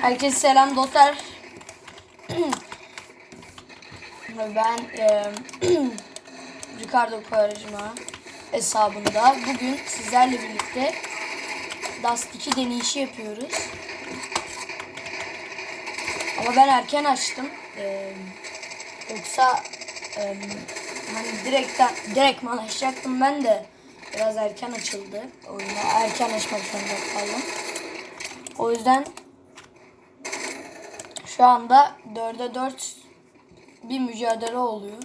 Herkese selam dostlar. ben e, Ricardo Quaresma hesabında bugün sizlerle birlikte Dust 2 deneyişi yapıyoruz. Ama ben erken açtım. E, yoksa e, hani direkten direktman açacaktım ben de biraz erken açıldı. Oyunu erken açmak zorunda kaldım. O yüzden şu anda 4'e 4 bir mücadele oluyor.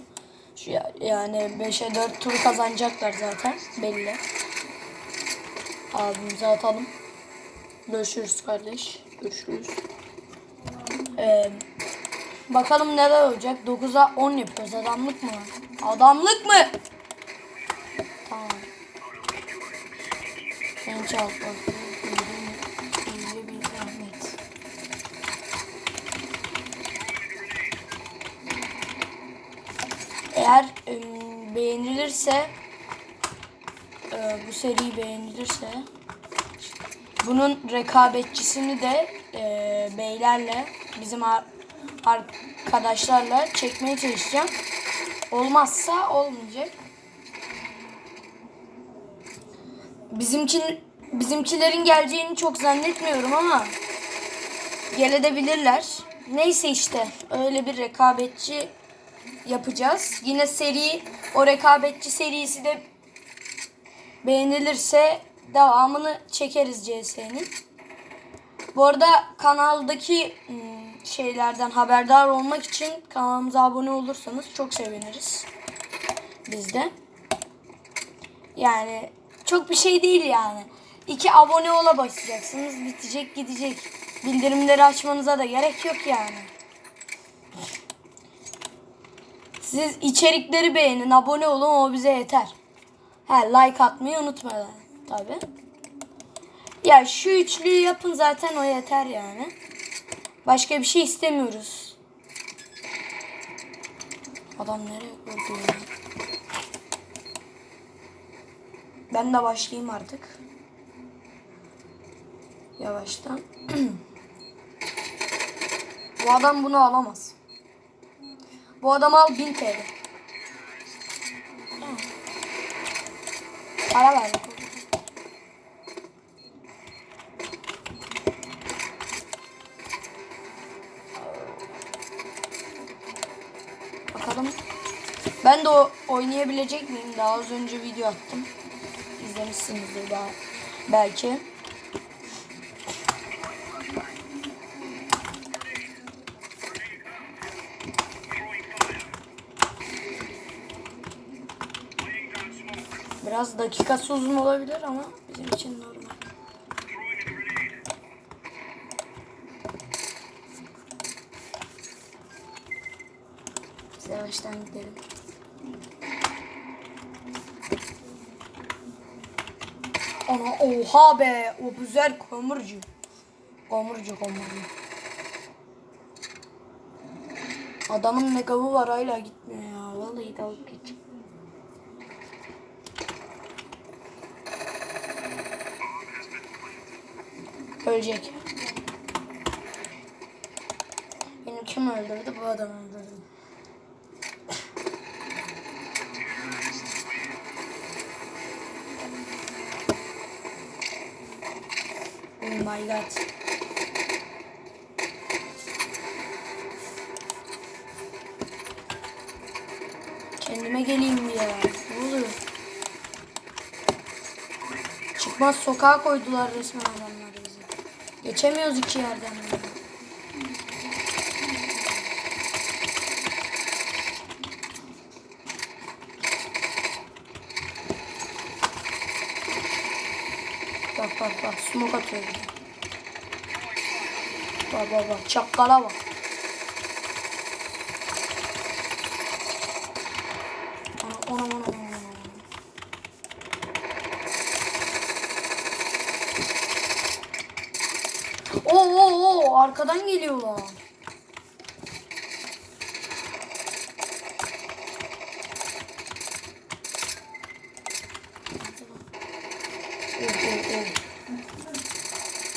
Şu ya- yani 5'e 4 tur kazanacaklar zaten belli. Abimize atalım. Görüşürüz kardeş. Görüşürüz. Ee, bakalım neler olacak. 9'a 10 yapıyoruz. Adamlık mı? Adamlık mı? Tamam. Genç alt. İyi bir zahmet. Eğer ım, beğenilirse e, bu seri beğenilirse bunun rekabetçisini de e, beylerle bizim ar- arkadaşlarla çekmeye çalışacağım. Olmazsa olmayacak. Bizimkin bizimkilerin geleceğini çok zannetmiyorum ama gelebilirler. Neyse işte öyle bir rekabetçi yapacağız. Yine seri o rekabetçi serisi de beğenilirse devamını çekeriz CS'nin. Bu arada kanaldaki ım, şeylerden haberdar olmak için kanalımıza abone olursanız çok seviniriz. Biz de. Yani çok bir şey değil yani. İki abone ola basacaksınız. Bitecek gidecek. Bildirimleri açmanıza da gerek yok yani. Siz içerikleri beğenin, abone olun o bize yeter. Ha like atmayı unutmayın tabi. Ya şu üçlüyü yapın zaten o yeter yani. Başka bir şey istemiyoruz. Adam nereye koydu ya? Ben de başlayayım artık. Yavaştan. Bu adam bunu alamaz. Bu adam al 1000 TL. Para ver. Bakalım. Ben de o oynayabilecek miyim? Daha az önce video attım. İzlemişsinizdir daha belki. Biraz dakikası uzun olabilir ama bizim için normal. Biz yavaştan gidelim. Ana oha be. O güzel komurcu. Komurcu komurcu. Adamın megavı var hala gitmiyor ya. Vallahi dalga geç. Ölecek. Beni kim öldürdü? Bu adam öldürdü. Oh my god. Kendime geleyim ya. Ne oluyor? Çıkmaz sokağa koydular resmen adamlar bizi. Geçemiyoruz iki yerden. Bak bak bak smoke atıyor. Bak bak bak çakkala bak. Ona ona ona ona. ona. Oo oo oo arkadan geliyorlar.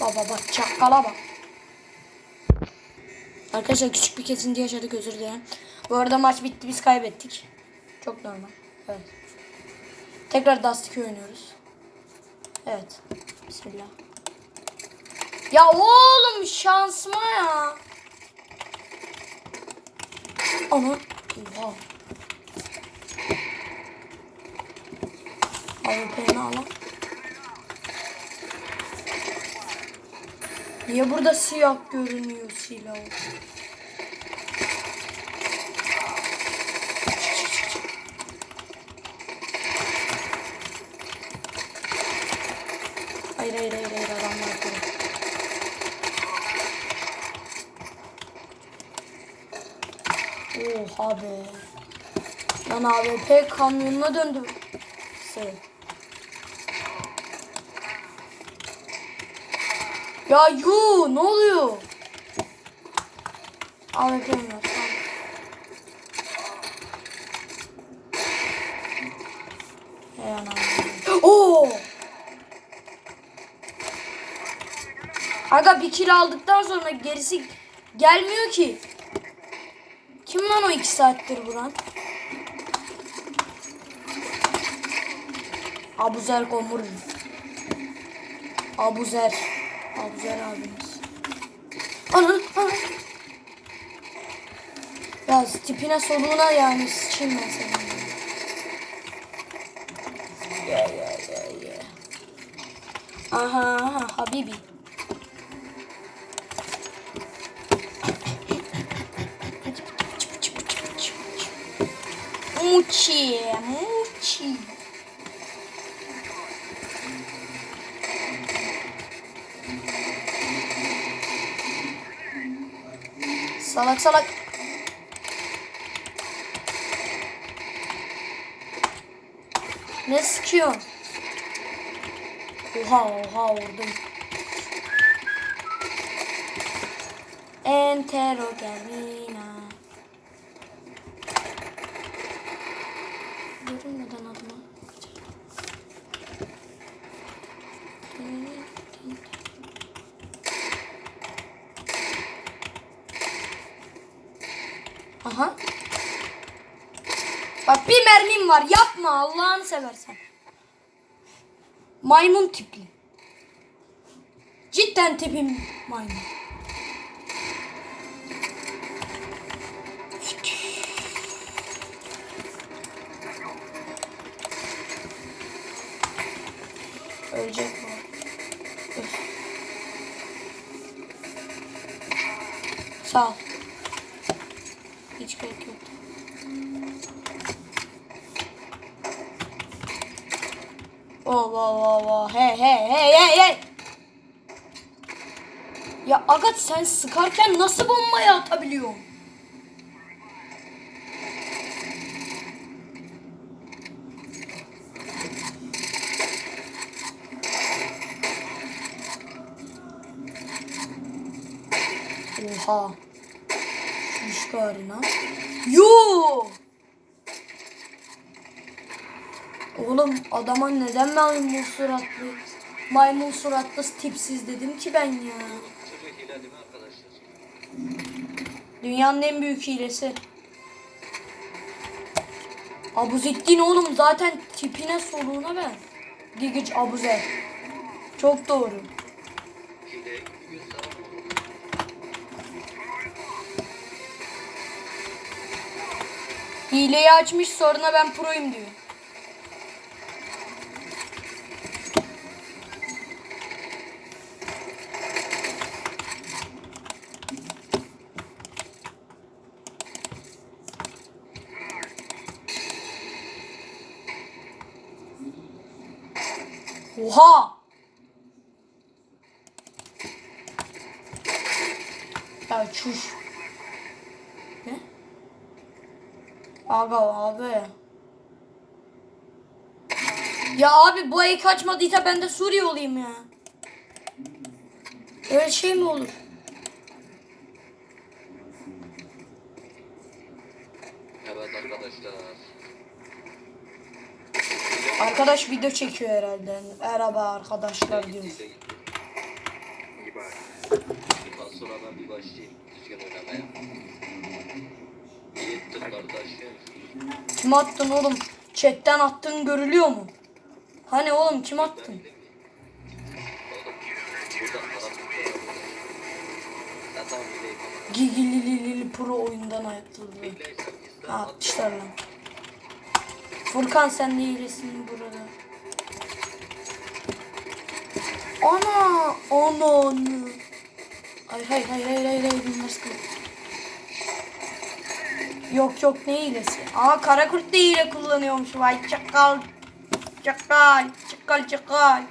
Baba bak çakkala bak. Arkadaşlar küçük bir kesinti yaşadık özür dilerim. Bu arada maç bitti biz kaybettik. Çok normal. Evet. Tekrar Dust 2 oynuyoruz. Evet. Bismillah. Ya oğlum şansıma ya. Ama oha. AWP'ni alalım. Niye burada siyah görünüyor silah? Hayır hayır hayır hayır adamlar burada. Be. Lan AWP kamyonuna döndü. Şey. Ya yu ne oluyor? Var. tamam. Hey anam. Oo! Aga bir kill aldıktan sonra gerisi gelmiyor ki. Kim lan o iki saattir vuran? Abuzer Komur. Abuzer. Abuzer abimiz. Ananı ananı. Ya tipine soluğuna yani sıçayım ben senin. Ya ya ya ya. Aha, aha Habibi. Muçi, muçi. Salak salak. Ne sıkıyorsun? Oha oha vurdum. Entero Görünmeden adıma. Aha. Bak bir mermim var. Yapma Allah'ını seversen. Maymun tipli. Cidden tipim maymun. Sağ ol. Hiç gerek yok. Oh, wow, wow, wow. Hey, hey, hey, hey, hey. Ya Agat sen sıkarken nasıl bombayı atabiliyorsun? Oha. Şuş karına. Yo. Oğlum adama neden maymun suratlı maymun suratlı tipsiz dedim ki ben ya. Dünyanın en büyük hilesi. Abuzettin oğlum zaten tipine soluğuna ben. Gigic Abuzer. Çok doğru. Hileyi açmış sonra ben proyum diyor. Oha! Ya çüş. Ne? Aga abi. Ya abi bu ayı kaçmadıysa ben de Suriye olayım ya. Öyle şey mi olur? Evet arkadaşlar. Arkadaş video çekiyor herhalde. Merhaba arkadaşlar diyor. Hile gitti. İyi bari. Bir pas. sonra ben bir başlayayım düzgün oynamaya. İyi ettin kardeşim. Kim attın oğlum? Chatten attığın görülüyor mu? Hani oğlum kim attın? hile miyim? Oğlum burada para tutuyor. Ben tam hileyim ama. Gigililili pro oyundan ayıktırdı. Ha at. atmışlar lan. Furkan sen de iyilesin burada. Ana! Ana! Ay hay hay hay hay hay sıkıntı. Yok yok ne hilesi? Aa Karakurt da hile kullanıyormuş. Vay çakal. Çakal. Çakal çakal.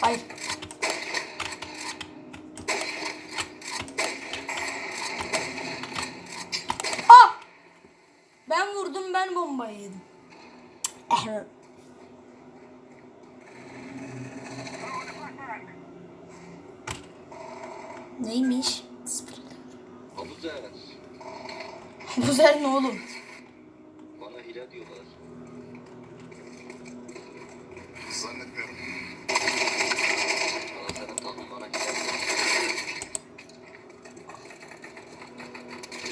Hayır. Ah! Ben vurdum ben bombayı yedim. Eh. Neymiş? Abuzer. Bu sefer ne oğlum? Bana hile diyorlar. Zannetmiyorum. Valla senin takım bana hile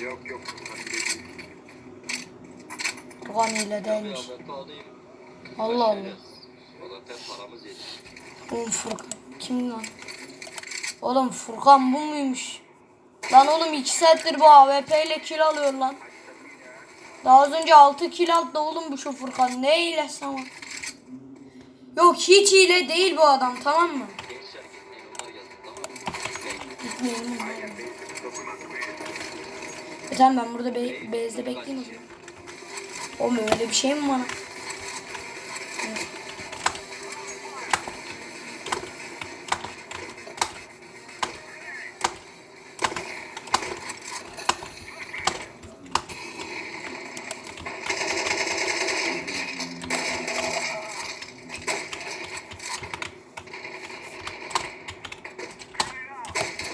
diyor. Yok yok. Ben değilim. Alayım. Allah Allah. Oğlum Furkan. Kim lan? Oğlum Furkan bu muymuş? Lan oğlum 2 saattir bu AWP ile kill alıyor lan. Daha az önce 6 kill aldı oğlum bu şu Furkan. Ne hilesi ama. Yok hiç hile değil bu adam mı? Tamam mı? Gitmeyelim. E tamam ben burada be bezde bekleyeyim o zaman. Oğlum öyle bir şey mi bana?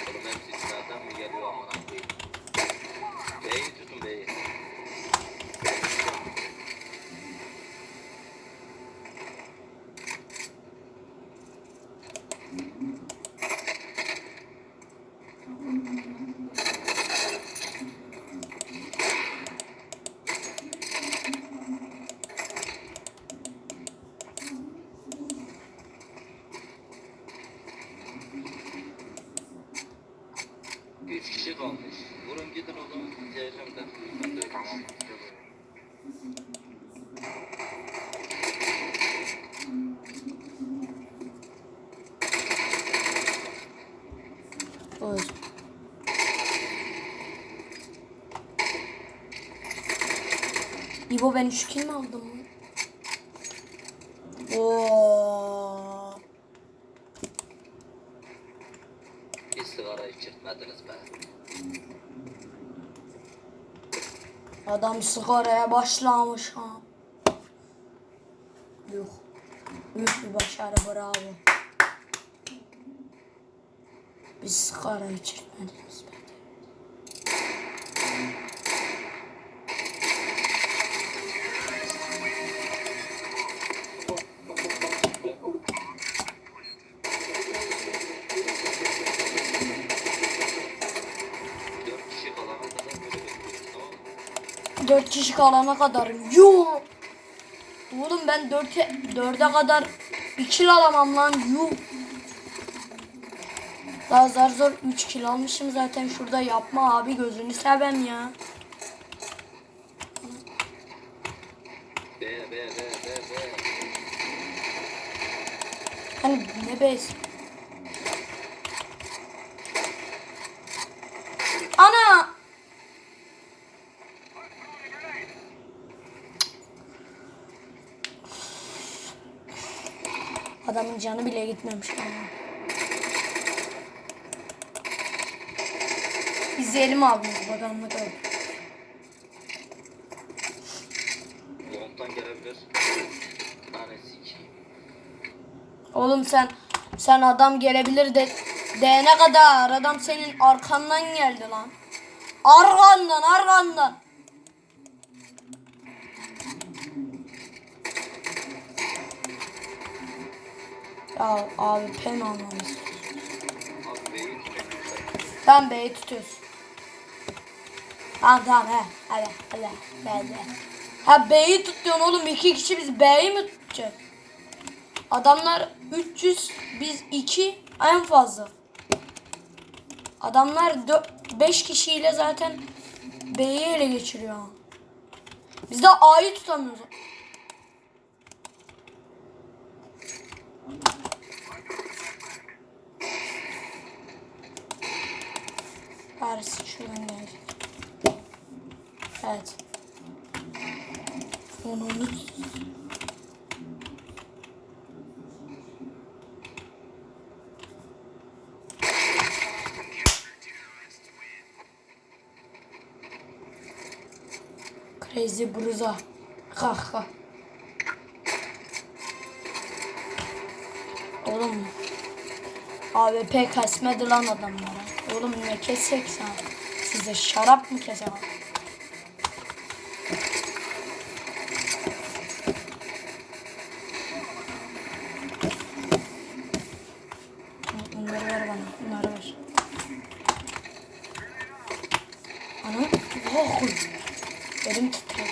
Oğlum hepsi nereden mi geliyor aman koyayım. B'yi tutun B'yi. Üç kişi kalmış. Vurun gidin o zaman. Diyeceğim de. Ben de Tamam. Buyur. İbo ben 3 kill mi aldım? Oo. Bir sigara içirtmediniz be. Adam sigaraya başlamış ha. Yok. Büyük bir başarı bravo. Biz sigara içirtmediniz be. 4 kişi kalana kadar. Yuh. Oğlum ben 4'e 4'e kadar 2 kill alamam lan. Yuh. Daha zar zor 3 kill almışım zaten şurada yapma abi gözünü sevem ya. B, B, B, B, B. Hani ne bes? Ana! Adamın canı bile gitmemiş. İzleyelim abi bakalım ne kadar. Long'tan gelebilir. Oğlum sen sen adam gelebilir de değene kadar adam senin arkandan geldi lan. Arkandan arkandan. Ya abi pen almamız. Abi B'yi tutacak. Tamam. Tamam he. Hadi hadi. Hadi. Ha B'yi tutuyorsun oğlum. iki kişi biz B'yi mi tutacak? Adamlar 300 biz 2 en fazla. Adamlar 5 kişiyle zaten B'yi ele geçiriyor. Biz de A'yı tutamıyoruz. Paris şuradan gelecek. Evet. Onu Crazy Bruza. Ha ha. Oğlum. AWP kesmedi lan adamlara. Oğlum ne kesecek sen? Size şarap mı kesem? Bunları ver bana. Bunları ver. Ana. Oh. Elim titriyor.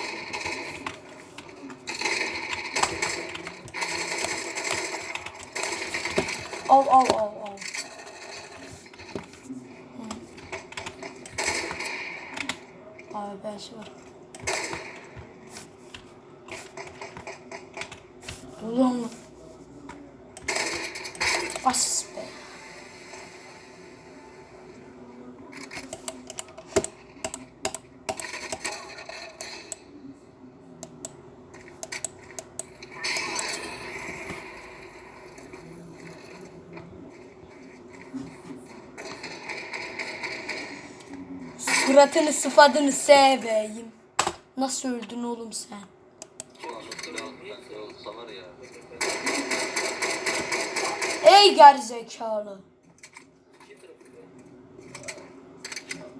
Al al al al. Abi ben şey var. Ulan. As be. Suratını sıfadını seveyim. Nasıl öldün oğlum sen? Ey gerizekalı.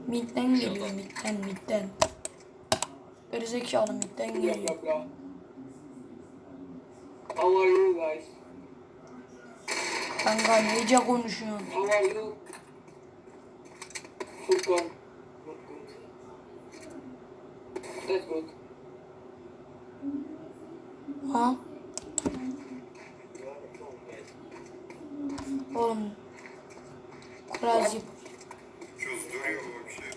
Midden geliyor midden midden. Gerizekalı midden geliyor. How are you guys? Kanka nece konuşuyorsun? How are you? Furkan. Not good. That's good. Ha? Oğlum. Kurazcık. Çözdürüyor bu şey.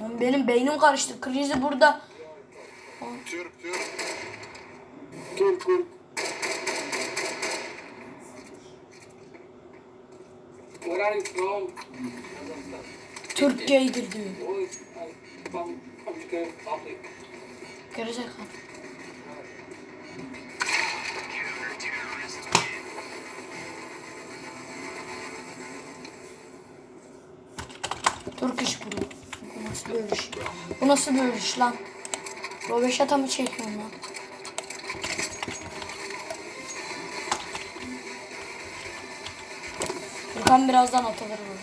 Oğlum benim beynim karıştı. Krizi burada. Türk Türk. Turk, Turk. Where are you from? Türkiye'dir diyor. Republic. Gerizekalı. Türk iş bu. Bu nasıl bir iş? Bu nasıl bir iş lan? Robeşata mı çekiyorsun lan? Furkan birazdan atılır burada.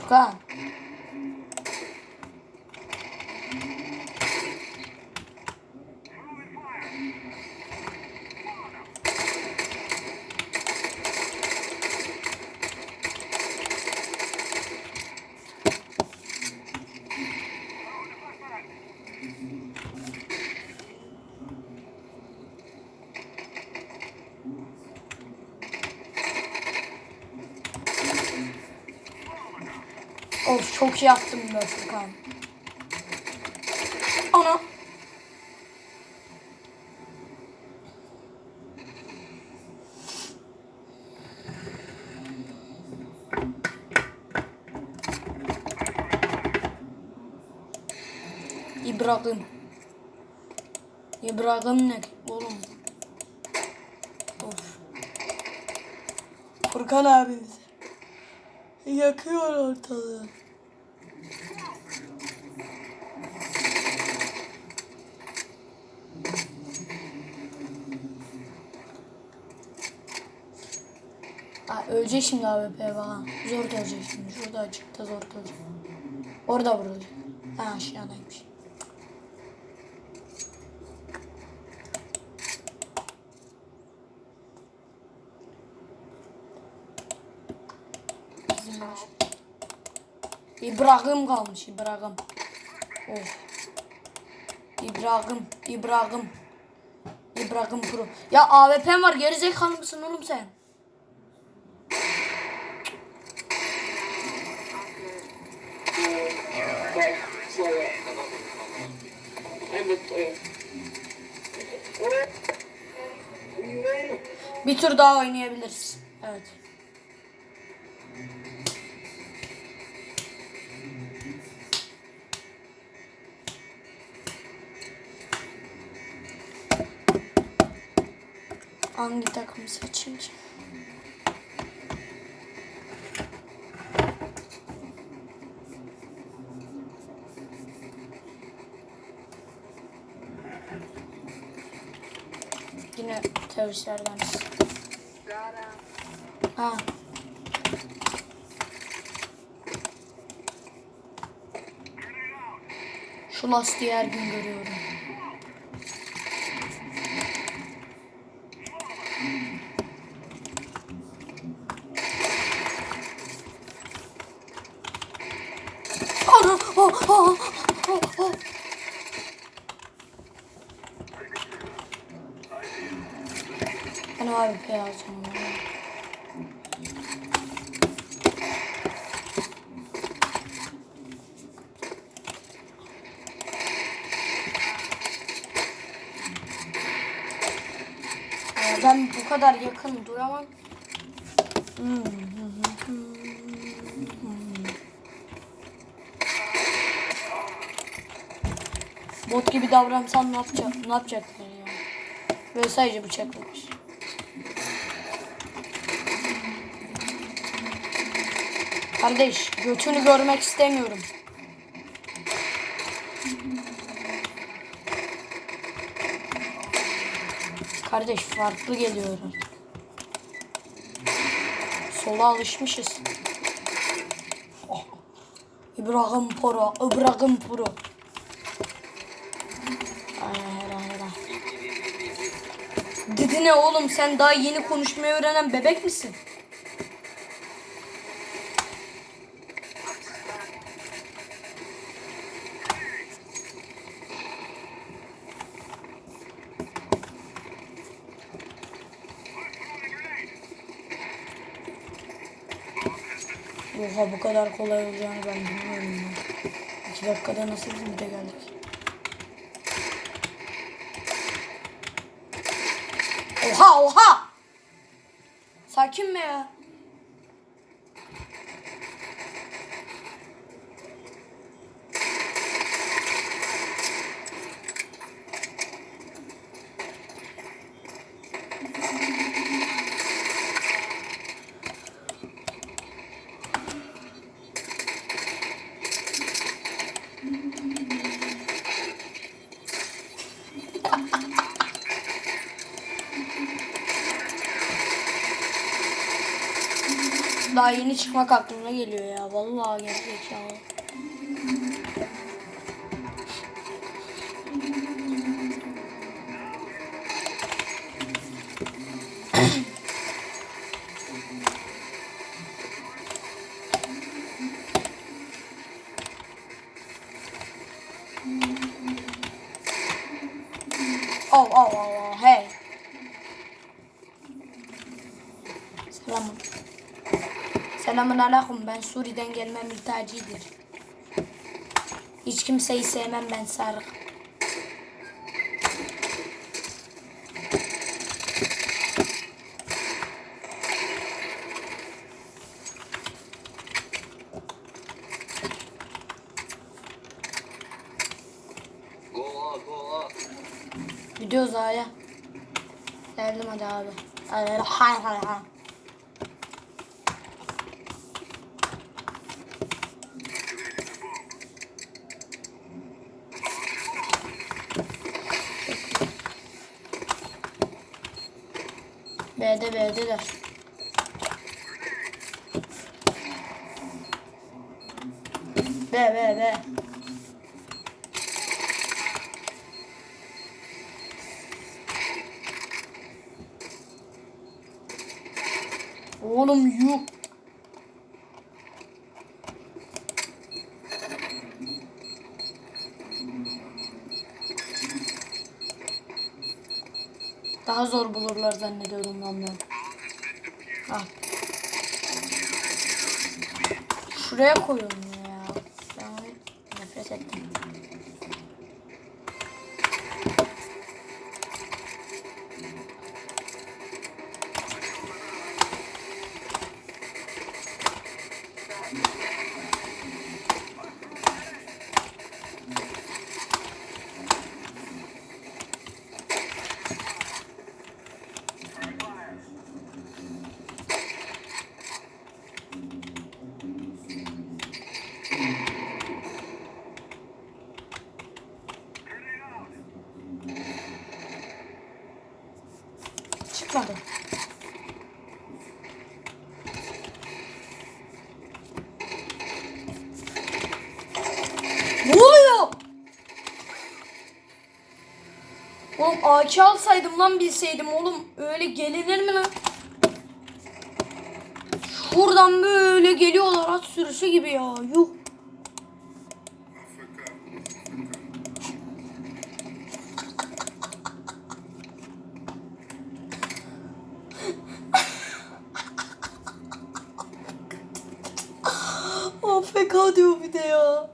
Furkan. İyi yaptım be Furkan. Ana. İbrahim. İbrahim ne oğlum? Of. Furkan abimiz. Yakıyor ortalığı. Aa, Ölecek şimdi AWP bana. Zor olacak şimdi. Şurada açıkta zor olacak. Orada vurulacak. Ha aşağıdaymış. Bizim var. İbrahim kalmış İbrahim. Of. İbrahim, İbrahim. İbrahim Pro. Ya AWP'm var gerizekalı mısın oğlum sen? Bir tur daha oynayabiliriz. Evet. Hangi takımı seçeyim? Yine teröristlerden. Ha. Şu lastiği her gün görüyorum. Ana! Oh, oh, oh, oh. Alacağım. ya. Aa, Ben bu kadar yakın duramam. Bot gibi davransam ne yapacak? Ne yapacaklar ya? Böyle sadece bıçaklamış. Kardeş, götünü görmek istemiyorum. Kardeş farklı geliyor. Sola alışmışız. Oh. İbrahim Poro, İbrahim Poro. Dedi ne oğlum sen daha yeni konuşmayı öğrenen bebek misin? Oha bu kadar kolay olacağını ben bilmiyorum ya. İki dakikada nasıl de geldik? Oha oha! Sakin mi ya? Daha yeni çıkmak aklına geliyor ya. Vallahi gerizekalı. Oh Aleyküm. Ben Suriye'den gelme mültecidir. Hiç kimseyi sevmem ben sarık. Gidiyoruz aya. Geldim hadi abi. Hadi hay hay B'de B'deler. B B B. Oğlum yok. Daha zor bulurlar zannediyorum lan ben. Ah. Şuraya koyuyorum ya. Ben nefret ettim. Çıkmadı. Ne oluyor? Oğlum AK alsaydım lan bilseydim oğlum. Öyle gelinir mi lan? Şuradan böyle geliyorlar at sürüsü gibi ya. Yuh. Afrika. AFK diyor bir de ya.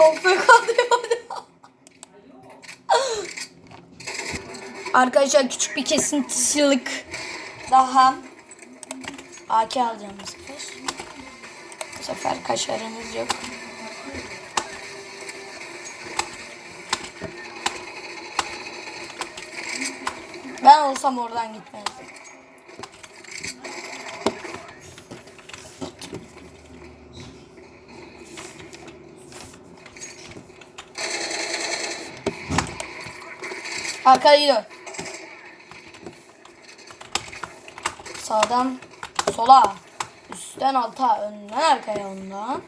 AFK diyor bir de. Arkadaşlar küçük bir kesintisilik daha AK alacağım. Bu sefer kaşarımız yok. Ben olsam oradan gitmezdim. Arkaya gidiyor. Sağdan sola. Üstten alta. Önden arkaya ondan.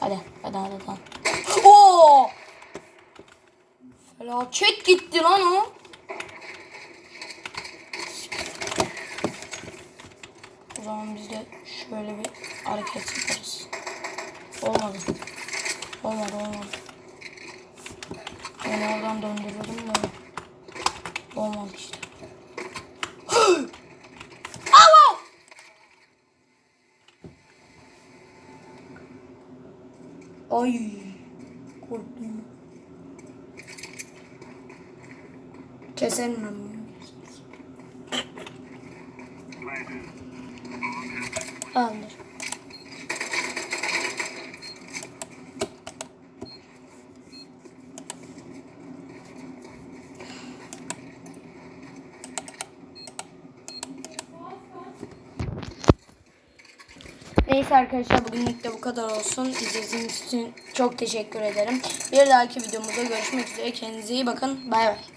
Hadi. Hadi hadi hadi. Oo! Felaket gitti lan o. O zaman biz de şöyle bir hareket yaparız. Olmadı. Olmadı olmadı. Ben oradan döndürürdüm de. Olmadı işte. Ay. Korktum. Keserim ben bunu. Arkadaşlar bugünlük de bu kadar olsun. İzlediğiniz için çok teşekkür ederim. Bir dahaki videomuzda görüşmek üzere. Kendinize iyi bakın. Bay bay.